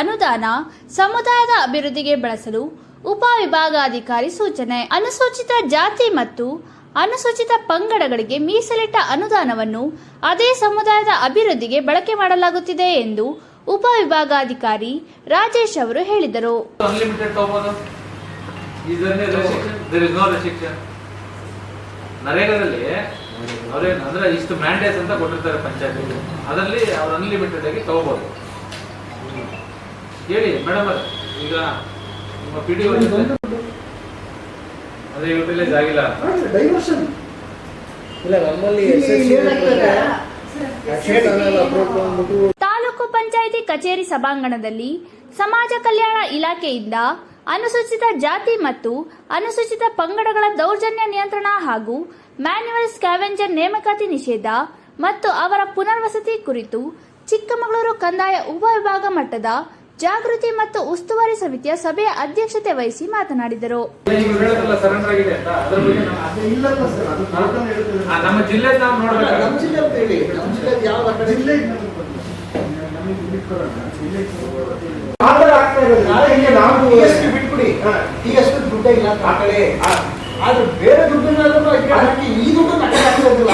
ಅನುದಾನ, ಸಮುದಾಯದ ಅಭಿವೃದ್ಧಿಗೆ ಬಳಸಲು ಉಪವಿಭಾಗಾಧಿಕಾರಿ ಸೂಚನೆ. ಅನುಸೂಚಿತ ಜಾತಿ ಮತ್ತು ಅನುಸೂಚಿತ ಪಂಗಡಗಳಿಗೆ ಮೀಸಲಿಟ್ಟ ಅನುದಾನವನ್ನು ಅದೇ ಸಮುದಾಯದ ಅಭಿವೃದ್ಧಿಗೆ ಬಳಕೆ ಮಾಡಲಾಗುತ್ತಿದೆ ಎಂದು ಉಪವಿಭಾಗಾಧಿಕಾರಿ ರಾಜೇಶ್ ಅವರು ಹೇಳಿದರು. ನರೇಗಾದಲ್ಲಿ ಅವ್ರೇನು ಅಂದ್ರೆ ಇಷ್ಟು ಮ್ಯಾಂಡೇಟ್ ಅಂತ ಕೊಟ್ಟಿರ್ತಾರೆ ಪಂಚಾಯತ್ ಅದರಲ್ಲಿ ಅವ್ರು ಅನ್ಲಿಮಿಟೆಡ್ ಆಗಿ ತಗೋಬೋದು. ಹೇಳಿ ಮೇಡಮ್ ಈಗ ನಿಮ್ಮ ಪಿ ಡಿ ಅದೇ ಯುಟಿಲೈಸ್ ಆಗಿಲ್ಲ. ಡೈವರ್ಷನ್ ಇಲ್ಲ ನಮ್ಮಲ್ಲಿ ತಾಲೂಕು ಪಂಚಾಯಿತಿ ಕಚೇರಿ ಸಭಾಂಗಣದಲ್ಲಿ ಸಮಾಜ ಕಲ್ಯಾಣ ಇಲಾಖೆಯಿಂದ ಅನುಸೂಚಿತ ಜಾತಿ ಮತ್ತು ಅನುಸೂಚಿತ ಪಂಗಡಗಳ ದೌರ್ಜನ್ಯ ನಿಯಂತ್ರಣ ಹಾಗೂ ಮ್ಯಾನ್ಯುವಲ್ ಸ್ಕ್ಯಾವೆಂಜರ್ ನೇಮಕಾತಿ ನಿಷೇಧ ಮತ್ತು ಅವರ ಪುನರ್ವಸತಿ ಕುರಿತು ಚಿಕ್ಕಮಗಳೂರು ಕಂದಾಯ ಉಪವಿಭಾಗ ಮಟ್ಟದ ಜಾಗೃತಿ ಮತ್ತು ಉಸ್ತುವಾರಿ ಸಮಿತಿಯ ಸಭೆಯ ಅಧ್ಯಕ್ಷತೆ ವಹಿಸಿ ಮಾತನಾಡಿದರು. ಆದ್ರೆ ಬೇರೆ ದುಡ್ಡನ್ನಾದ್ರೂ ಹಾಕಿ ಈ ದುಡ್ಡನ್ನ ಹಾಕಿರೋದಿಲ್ಲ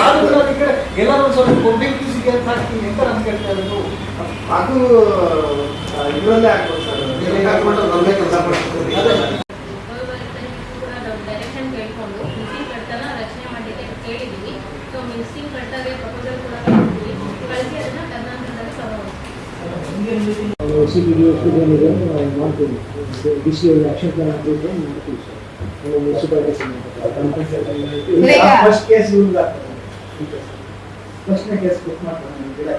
ಈ ಕಡೆ ಎಲ್ಲರೂ ಸ್ವಲ್ಪ ಪಬ್ಲಿಕ್ ಯೂಸಿಗೆ ಅಂತ ಹಾಕ್ತೀನಿ ಅಂತ ನಾನು ಕೇಳ್ತಾ ಇರೋದು? ಅದು ಆಗ್ಬೋದು ಸರ್. ಕೆಲಸ ಮಾಡ್ತೀವಿ ಅದೇ. ಸೊ ಬಿ ಡಿ ಮಾಡ್ತೀವಿ. ಡಿ ಸಿ ಆಕ್ಷನ್ ಪ್ಲಾನ್ ಹಾಕಿದ್ರೆ ಮಾಡ್ತೀವಿ ಸರ್. ಮುನ್ಸಿಪಾಲಿಟಿ ಫಸ್ಟ್ ಕೇಸ್ ಇವ್ರಿಗೆ ಫಸ್ಟ್ನೇ ಕೇಸ್ ಬುಕ್ ಮಾಡ್ತಾರೆ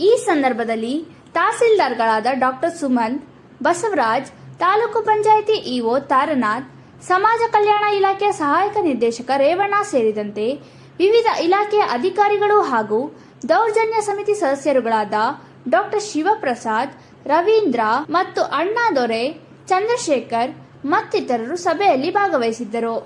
ಈ ಸಂದರ್ಭದಲ್ಲಿ ತಹಸೀಲ್ದಾರ್ಗಳಾದ ಡಾಕ್ಟರ್ ಸುಮಂತ್, ಬಸವರಾಜ್, ತಾಲೂಕು ಪಂಚಾಯಿತಿ ಇಒ ತಾರನಾಥ್, ಸಮಾಜ ಕಲ್ಯಾಣ ಇಲಾಖೆಯ ಸಹಾಯಕ ನಿರ್ದೇಶಕ ರೇವಣ್ಣ ಸೇರಿದಂತೆ ವಿವಿಧ ಇಲಾಖೆಯ ಅಧಿಕಾರಿಗಳು ಹಾಗೂ ದೌರ್ಜನ್ಯ ಸಮಿತಿ ಸದಸ್ಯರುಗಳಾದ ಡಾಕ್ಟರ್ ಶಿವಪ್ರಸಾದ್, ರವೀಂದ್ರ ಮತ್ತು ಅಣ್ಣಾದೊರೆ ಚಂದ್ರಶೇಖರ್ ಮತ್ತಿತರರು ಸಭೆಯಲ್ಲಿ ಭಾಗವಹಿಸಿದ್ದರು.